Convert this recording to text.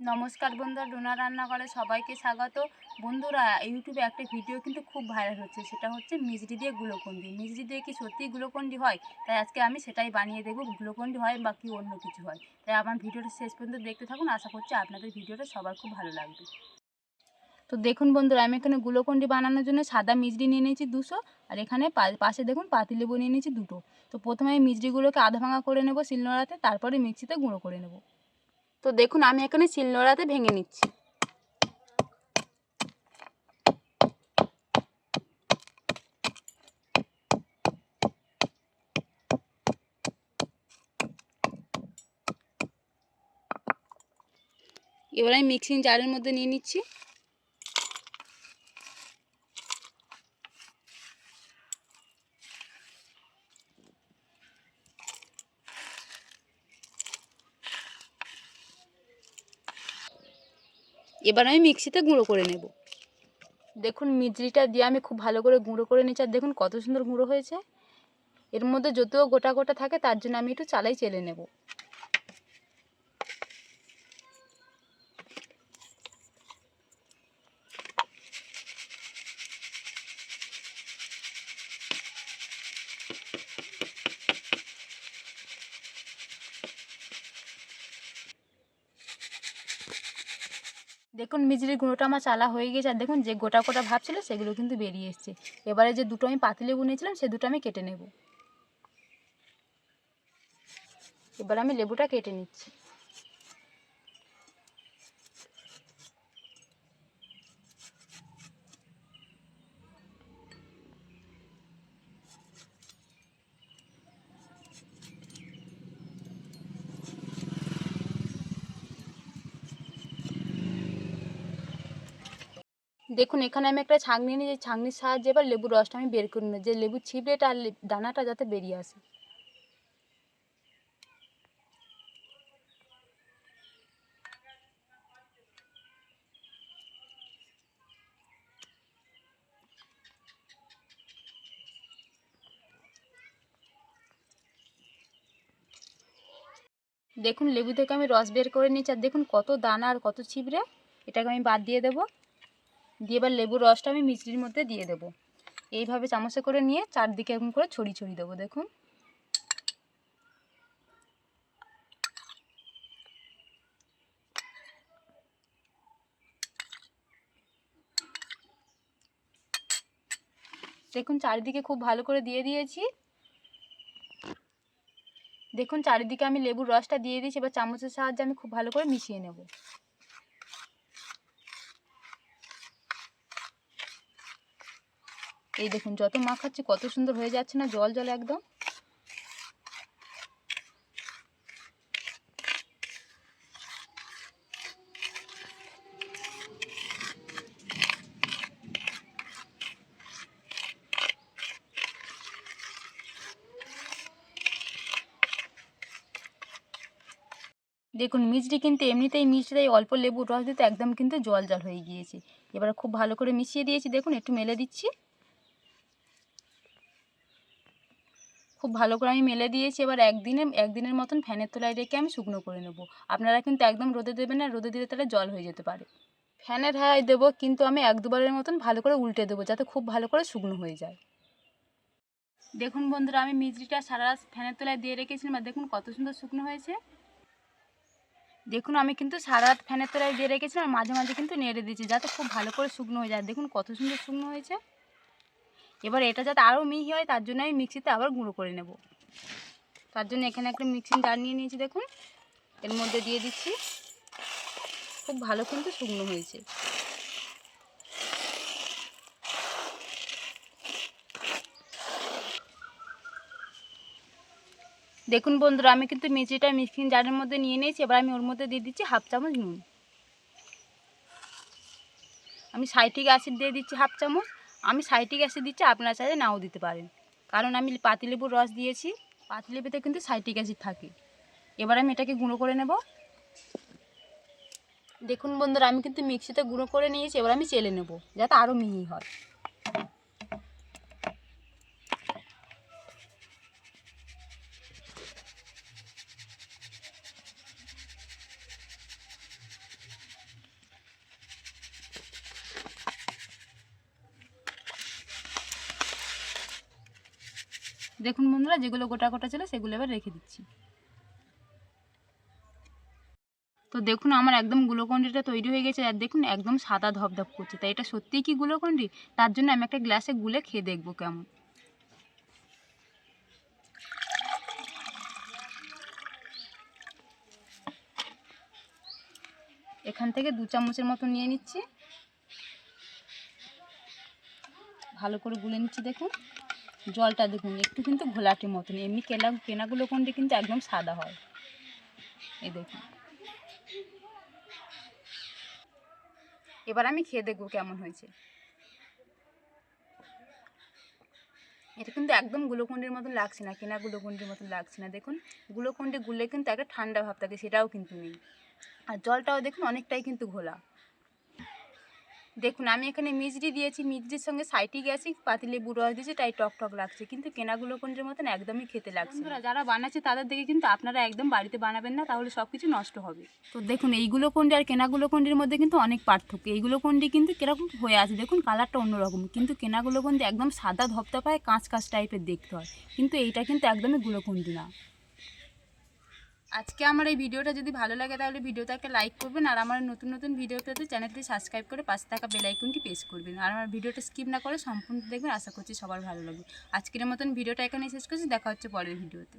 নমস্কার বন্ধুরা ডোনা রান্নাঘরে সবাইকে স্বাগত। বন্ধুরা, ইউটিউবে একটা ভিডিও কিন্তু খুব ভাইরাল হচ্ছে, সেটা হচ্ছে মিজরি দিয়ে গুলোকন্ডি। মিজরি দিয়ে কি সত্যিই গুলোকন্ডি হয়? তাই আজকে আমি সেটাই বানিয়ে দেখব, গুলোকন্ডি হয় বা কি অন্য কিছু হয়। তাই আমার ভিডিওটা শেষ পর্যন্ত দেখতে থাকুন, আশা করছি আপনাদের ভিডিওটা সবার খুব ভালো লাগবে। তো দেখুন বন্ধুরা, আমি এখানে গুলোকন্ডি বানানোর জন্য সাদা মিজরি নিয়ে নিয়েছি দুশো, আর এখানে পাশে দেখুন পাতিলেবু নিয়ে নিয়েছি দুটো। তো প্রথমে আমি মিজরিগুলোকে আধা ভাঙা করে নেব শিলনোড়াতে, তারপরে মিক্সিতে গুঁড়ো করে নেব। তো দেখুন আমি এখানে শিলনোড়াতে ভেঙে নিচ্ছি। এবার আমি মিক্সিং জারের মধ্যে নিয়ে নিচ্ছি। এবার আমি মিক্সিতে গুঁড়ো করে নেব। দেখুন মিজরিটা দিয়ে আমি খুব ভালো করে গুঁড়ো করে নিচ্ছি আর দেখুন কত সুন্দর গুঁড়ো হয়েছে। এর মধ্যে যতও গোটা গোটা থাকে, তার জন্য আমি একটু চালাই চেলে নেব। দেখুন মিজরির গুঁড়োটা আমার চালা হয়ে গেছে, আর দেখুন যে গোটা গোটা ভাব ছিল সেগুলো কিন্তু বেরিয়ে এসছে। এবারে যে দুটো আমি পাতিলেবু নিয়েছিলাম, সে দুটো আমি কেটে নেব। এবার আমি লেবুটা কেটে নিচ্ছি। দেখুন, এখানে আমি একটা ছাঁকনি নিয়ে যে ছাঁকনির সাহায্যে এবার লেবুর রসটা আমি বের করে নেব। যে লেবুর ছিবড়েটা আর দানাটা যাতে বেরিয়ে আসে। দেখুন, লেবু থেকে আমি রস বের করে নিচ্ছি আর দেখুন, কত দানা আর কত ছিবড়ে। এটাকে আমি বাদ দিয়ে দেবো। দিয়ে এবার লেবুর রসটা আমি মিষ্টির মধ্যে দিয়ে দেবো। এইভাবে চামচে করে নিয়ে চারদিকে এরকম করে ছড়িয়ে ছড়িয়ে দেবো, দেখুন। দেখুন, চারিদিকে খুব ভালো করে দিয়ে দিয়েছি। দেখুন, চারিদিকে আমি লেবুর রসটা দিয়ে দিয়েছি, এবার চামচের সাহায্যে আমি খুব ভালো করে মিশিয়ে নেব। এই দেখুন, যত মাখাচ্ছি কত সুন্দর হয়ে যাচ্ছে না, জল জল একদম। দেখুন, মিষ্টি কিন্তু এমনিতেই মিষ্টিটাই অল্প লেবুর রস দিতে একদম কিন্তু জল জল হয়ে গিয়েছে। এবার খুব ভালো করে মিশিয়ে দিয়েছি, দেখুন, একটু মেলে দিচ্ছি। খুব ভালো করে আমি মেলে দিয়েছি। এবার একদিনে, একদিনের মতন ফ্যানের তলায় রেখে আমি শুকনো করে নেব। আপনারা কিন্তু একদম রোদে দেবেন না, রোদে দিলে তাহলে জল হয়ে যেতে পারে। ফ্যানের হাওয়ায় দেবো, কিন্তু আমি এক দুবারের মতন ভালো করে উল্টে দেবো, যাতে খুব ভালো করে শুকনো হয়ে যায়। দেখুন বন্ধুরা, আমি মিজরিটা সারা রাত ফ্যানের তলায় দিয়ে রেখেছিলাম, আর দেখুন কত সুন্দর শুকনো হয়েছে। দেখুন, আমি কিন্তু সারা রাত ফ্যানের তলায় দিয়ে রেখেছিলাম, আর মাঝে মাঝে কিন্তু নেড়ে দিয়েছি, যাতে খুব ভালো করে শুকনো হয়ে যায়। দেখুন কত সুন্দর শুকনো হয়েছে। এবার এটা যাতে আরও মিহি হয়, তার জন্য আমি মিক্সিতে আবার গুঁড়ো করে নেব। তার জন্য এখানে একটা মিক্সিং জার নিয়ে নিয়েছি, দেখুন। এর মধ্যে দিয়ে দিচ্ছি। খুব ভালো কিন্তু শুকনো হয়েছে। দেখুন বন্ধুরা, আমি কিন্তু মিষ্টিটা মিক্সিং জারের মধ্যে নিয়ে নিয়েছি। এবার আমি ওর মধ্যে দিয়ে দিচ্ছি হাফ চামচ নুন। আমি সাইট্রিক অ্যাসিড দিয়ে দিচ্ছি হাফ চামচ। আমি সাইটিক অ্যাসিড দিচ্ছি, আপনার চাইলে নাও দিতে পারেন। কারণ আমি পাতিলেবুর রস দিয়েছি, পাতিলেবুতে কিন্তু সাইটিক অ্যাসিড থাকে। এবার আমি এটাকে গুঁড়ো করে নেব। দেখুন বন্ধুরা, আমি কিন্তু মিক্সিতে গুঁড়ো করে নিয়েছি, এবার আমি চেলে নেব, যাতে আরও মিহি হয়। দেখুন বন্ধুরা, যেগুলো গোটা গোটা ছিল সেগুলো এবার রেখে দিচ্ছি। তো দেখুন আমার একদম গ্লুকন্ডিটা তৈরি হয়ে গেছে, আর দেখুন একদম সাদা ধপধপ করছে। তাই এটা সত্যিই কি গ্লুকন্ডি? তার জন্য আমি একটা গ্লাসে গুলে খেয়ে দেখব কেমন। এখান থেকে দু চামচের মতো নিয়ে নিচ্ছি। ভালো করে গুলে নিচ্ছি, দেখুন। জলটা দেখুন, একটু কিন্তু ঘোলাটির মতন। এমনি কেনা কেনাগুলো কোনটি কিন্তু একদম সাদা হয়। এই দেখুন। এবার আমি খেয়ে দেখব কেমন হয়েছে। এটা কিন্তু একদম গুলোকন্ডির মতন লাগছে না, কেনা গুলোকন্ডির মতন লাগছে না। দেখুন গুলোকন্ডি গুলে কিন্তু একটা ঠান্ডা ভাব থাকে, সেটাও কিন্তু নেই। আর জলটাও দেখুন অনেকটাই কিন্তু ঘোলা। দেখুন আমি এখানে মিজরি দিয়েছি মিজরির সঙ্গে সাইটি গেছি পাতিলেবু রস দিয়েছি তাই টক টক লাগছে। কিন্তু কেনাগুলো কোনটির মতন একদমই খেতে লাগছে। যারা বানাচ্ছে তাদের দেখে কিন্তু আপনারা একদম বাড়িতে বানাবেন না তাহলে সব কিছু নষ্ট হবে। তো দেখুন এইগুলো কোনটি আর কেনাগুলো কোনটির মধ্যে কিন্তু অনেক পার্থক্য। এইগুলো কোনটি কিন্তু কীরকম হয়ে আছে? দেখুন কালারটা অন্যরকম। কিন্তু কেনাগুলো কোনটি একদম সাদা ধপধপা পায় কাঁচ কাঁচ টাইপের দেখতে হয়। কিন্তু এইটা কিন্তু একদমই গুলোকন্ডি না। আজকে আমার এই ভিডিওটা যদি ভালো লাগে, তাহলে ভিডিওটাকে লাইক করবেন আর আমার নতুন নতুন ভিডিও পেতে চ্যানেলটি সাবস্ক্রাইব করে পাশে থাকা বেলাইকনটি প্রেস করবেন। আর আমার ভিডিওটা স্কিপ না করে সম্পূর্ণ দেখবেন। আশা করছি সবার ভালো লাগবে। আজকের মতন ভিডিওটা এখানে শেষ করছি। দেখা হচ্ছে পরের ভিডিওতে